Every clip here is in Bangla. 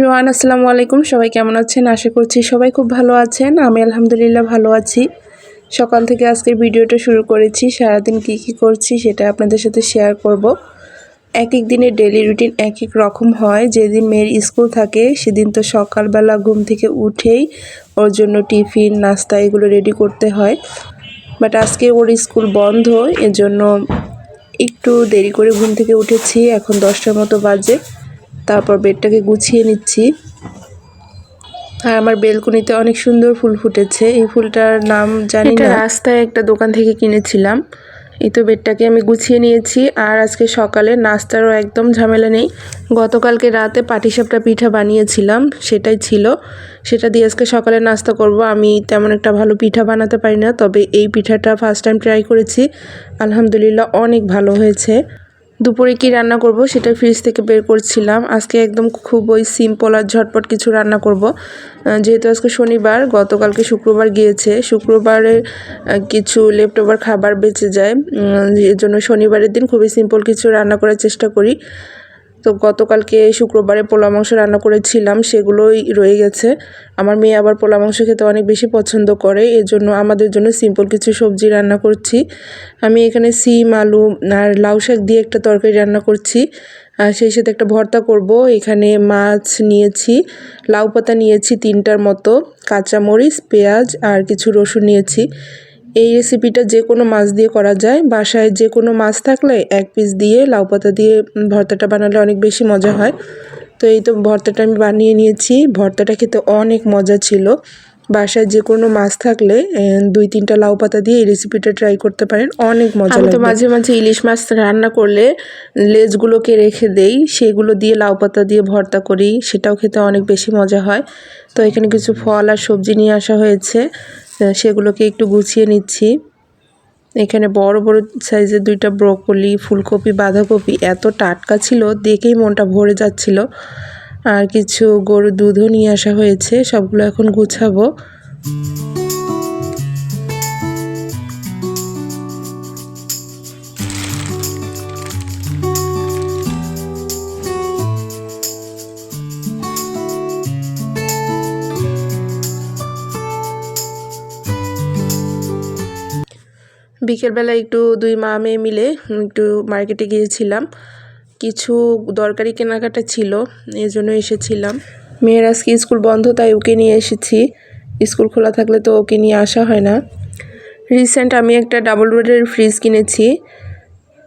এভরিওয়ান, আসসালামু আলাইকুম। সবাই কেমন আছেন? আশা করছি সবাই খুব ভালো আছেন। আমি আলহামদুলিল্লাহ ভালো আছি। সকাল থেকে আজকের ভিডিওটা শুরু করেছি। সারাদিন কি কি করছি সেটা আপনাদের সাথে শেয়ার করব। এক এক দিনের ডেলি রুটিন এক এক রকম হয়। যেদিন মেয়ের স্কুল থাকে, সেদিন তো সকালবেলা ঘুম থেকে উঠেই ওর জন্য টিফিন, নাস্তা এগুলো রেডি করতে হয়। বাট আজকে ওর স্কুল বন্ধ, এজন্য একটু দেরি করে ঘুম থেকে উঠেছি। এখন দশটার মতো বাজে। তারপর বেডটাকে গুছিয়ে নিচ্ছি। আর আমার বেলকুনিতে অনেক সুন্দর ফুল ফুটেছে। এই ফুলটার নাম জানি না। রাস্তায় একটা দোকান থেকে কিনেছিলাম। এই তো বেডটাকে আমি গুছিয়ে নিয়েছি। আর আজকে সকালে নাস্তারও একদম ঝামেলা নেই। গতকালকে রাতে পাটিসাপটা পিঠা বানিয়েছিলাম সেটাই ছিল। সেটা দিয়ে আজকে সকালে নাস্তা করব। আমি তেমন একটা ভালো পিঠা বানাতে পারি না তবে এই পিঠাটা ফার্স্ট টাইম ট্রাই করেছি। আলহামদুলিল্লাহ অনেক ভালো হয়েছে। দুপুরে কি রান্না করব সেটা ফ্রিজ থেকে বের করছিলাম। আজকে একদম খুব ওই সিম্পল আর ঝটপট কিছু রান্না করব। যেহেতু আজকে শনিবার, গতকালকে শুক্রবার গিয়েছে। শুক্রবারে কিছু লেফট খাবার বেঁচে যায়। এর জন্য শনিবারের দিন খুবই সিম্পল কিছু রান্না করার চেষ্টা করি। তো গতকালকে শুক্রবারে পোলা মাংস রান্না করেছিলাম, সেগুলোই রয়ে গেছে। আমার মেয়ে আবার পোলা মাংস খেতে অনেক বেশি পছন্দ করে এজন্য আমাদের জন্য সিম্পল কিছু সবজি রান্না করছি। আমি এখানে সিম, আলু আর লাউ শাক দিয়ে একটা তরকারি রান্না করছি। আর সেই সাথে একটা ভর্তা করব, এখানে মাছ নিয়েছি, লাউ পাতা নিয়েছি তিনটার মতো, কাঁচামরিচ, পেঁয়াজ আর কিছু রসুন নিয়েছি। এই রেসিপিটা যে কোনো মাছ দিয়ে করা যায়। বাসায় যে কোনো মাছ থাকলে এক পিস দিয়ে লাউ পাতা দিয়ে ভর্তাটা বানালে অনেক বেশি মজা হয়। তো এই তো ভর্তাটা আমি বানিয়ে নিয়েছি। ভর্তাটা খেতে অনেক মজা ছিল। বাসায় যে কোনো মাছ থাকলে দুই তিনটা লাউ পাতা দিয়ে এই রেসিপিটা ট্রাই করতে পারেন। অনেক মজা আমি তো মাঝে মাঝে ইলিশ মাছ রান্না করলে লেজগুলোকে রেখে দেই সেগুলো দিয়ে লাউ পাতা দিয়ে ভর্তা করি সেটাও খেতে অনেক বেশি মজা হয়। তো এখানে কিছু ফল আর সবজি নিয়ে আসা হয়েছে সেগুলোকে একটু গুছিয়ে নিচ্ছি। এখানে বড় বড় সাইজের দুইটা ব্রকলি ফুলকপি বাঁধাকপি এত টাটকা ছিল দেখেই মনটা ভরে যাচ্ছিল। আর কিছু গরুর দুধও নিয়ে আসা হয়েছে, সবগুলো এখন গুছাবো। বিকেলবেলা একটু দুই মা মেয়ে মিলে একটু মার্কেটে গিয়েছিলাম। কিছু দরকারি কেনাকাটা ছিল জন্য এসেছিলাম। মেয়ের আজকে স্কুল বন্ধ, তাই ওকে নিয়ে এসেছি। স্কুল খোলা থাকলে তো ওকে নিয়ে আসা হয় না। রিসেন্ট আমি একটা ডাবল বেডের ফ্রিজ কিনেছি।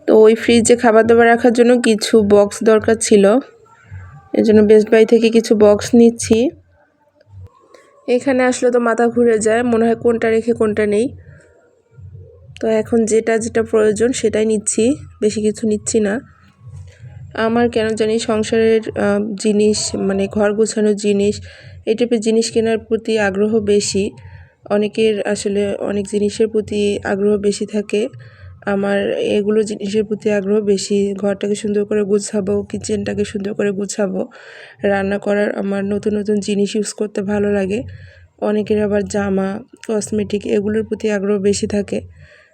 তো ওই ফ্রিজে খাবার দাবার রাখার জন্য কিছু বক্স দরকার ছিল। জন্য বেস্ট বাই থেকে কিছু বক্স নিচ্ছি। এখানে আসলে তো মাথা ঘুরে যায়, মনে হয় কোনটা রেখে কোনটা নেই। তো এখন যেটা যেটা প্রয়োজন সেটাই নিচ্ছি, বেশি কিছু নিচ্ছি না। আমার কেন জানি সংসারের জিনিস মানে ঘর গোছানোর জিনিস, এই টাইপের জিনিস কেনার প্রতি আগ্রহ বেশি। অনেকের আসলে অনেক জিনিসের প্রতি আগ্রহ বেশি থাকে। আমার এগুলো জিনিসের প্রতি আগ্রহ বেশি। ঘরটাকে সুন্দর করে গুছাবো, কিচেনটাকে সুন্দর করে গুছাবো। রান্না করার আমার নতুন নতুন জিনিস ইউজ করতে ভালো লাগে। অনেকের আবার জামা কসমেটিক এগুলোর প্রতি আগ্রহ বেশি থাকে।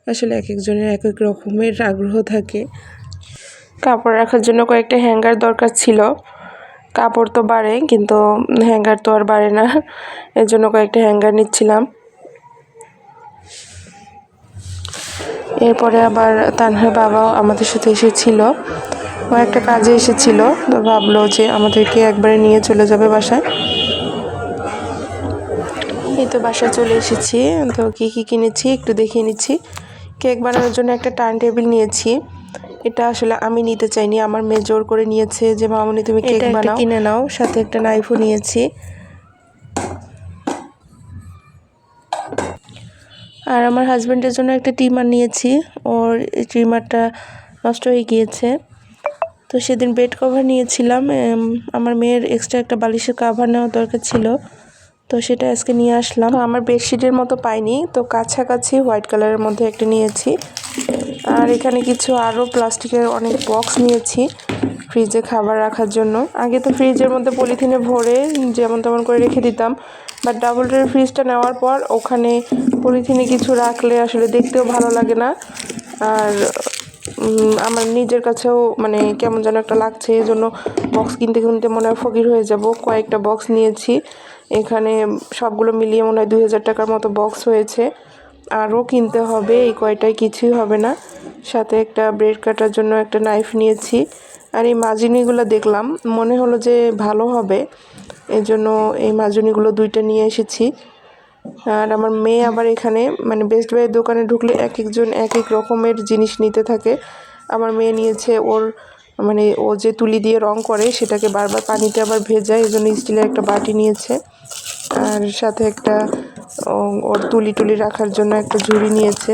আসলে এক একজনের এক এক রকমের আগ্রহ থাকে। কাপড় রাখার জন্য কয়েকটা হ্যাঙ্গার দরকার ছিল। কাপড় তো বাড়ে, কিন্তু হ্যাঙ্গার তো আর বাড়ে না। এর জন্য কয়েকটা হ্যাঙ্গার নিচ্ছিলাম। এরপরে আবার তানহার বাবাও আমাদের সাথে এসেছিল। ও একটা কাজে এসেছিল, তো ভাবলো যে আমাদেরকে একবারে নিয়ে চলে যাবে বাসায়। এই তো বাসায় চলে এসেছি। তো কী কী কিনেছি একটু দেখিয়ে নিচ্ছি। কেক বানানোর জন্য একটা টার্ন টেবিল নিয়েছি। এটা আসলে আমি নিতে চাইনি। আমার মেয়ে জোর করে নিয়েছে যে মামনি তুমি কেক বানাও। কিনে নাও। সাথে একটা নাইফও নিয়েছি। আর আমার হাজব্যান্ডের জন্য একটা ট্রিমার নিয়েছি। ওর ট্রিমারটা নষ্ট হয়ে গিয়েছে। তো সেদিন বেড কভার নিয়েছিলাম। আমার মেয়ের এক্সট্রা একটা বালিশের কাভার নেওয়া দরকার ছিল। তো সেটা আজকে নিয়ে আসলাম। আমার বেডশিটের মতো পাইনি, তো কাছাকাছি হোয়াইট কালারের মধ্যে একটা নিয়েছি। আর এখানে কিছু আরও প্লাস্টিকের অনেক বক্স নিয়েছি ফ্রিজে খাবার রাখার জন্য। আগে তো ফ্রিজের মধ্যে পলিথিনে ভরে যেমন তেমন করে রেখে দিতাম বাট ডাবল ডোরের ফ্রিজটা নেওয়ার পর ওখানে পলিথিনে কিছু রাখলে আসলে দেখতেও ভালো লাগে না। আর আমার নিজের কাছেও মানে কেমন যেন একটা লাগছে এই জন্য বক্স কিনতে কিনতে মনে হয় ফকির হয়ে যাব। কয়েকটা বক্স নিয়েছি। এখানে সবগুলো মিলিয়ে মনে হয় দুই হাজার টাকার মতো বক্স হয়েছে। আরও কিনতে হবে, এই কয়টায় কিছুই হবে না। সাথে একটা ব্রেড কাটার জন্য একটা নাইফ নিয়েছি। আর এই মাজুনিগুলো দেখলাম, মনে হলো যে ভালো হবে। এই জন্য এই মাজুনিগুলো দুইটা নিয়ে এসেছি। আর আমার মেয়ে আবার এখানে মানে বেস্ট বাইয়ের দোকানে ঢুকলে এক একজন এক এক রকমের জিনিস নিতে থাকে। আমার মেয়ে নিয়েছে ওর মানে ও যে তুলি দিয়ে রং করে সেটাকে বারবার পানিতে আবার ভেজায় এই জন্য স্টিলের একটা বাটি নিয়েছে। আর সাথে একটা ওর তুলি টুলি রাখার জন্য একটা ঝুড়ি নিয়েছে।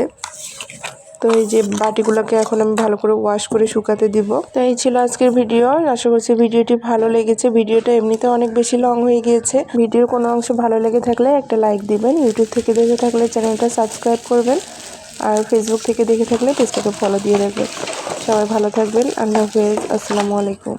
তো এই যে বাটিগুলোকে এখন আমি ভালো করে ওয়াশ করে শুকাতে দিব। তো এই ছিল আজকের ভিডিও। আশা করছি ভিডিওটি ভালো লেগেছে। ভিডিওটা এমনিতে অনেক বেশি লং হয়ে গিয়েছে। ভিডিওর কোনো অংশ ভালো লেগে থাকলে একটা লাইক দিবেন। ইউটিউব থেকে দেখে থাকলে চ্যানেলটা সাবস্ক্রাইব করবেন। আর ফেসবুক থেকে দেখে থাকলে পেজটাকে ফলো দিয়ে রাখবেন সবাই ভালো থাকবেন। আল্লাহ হাফেজ। আসসালামু আলাইকুম।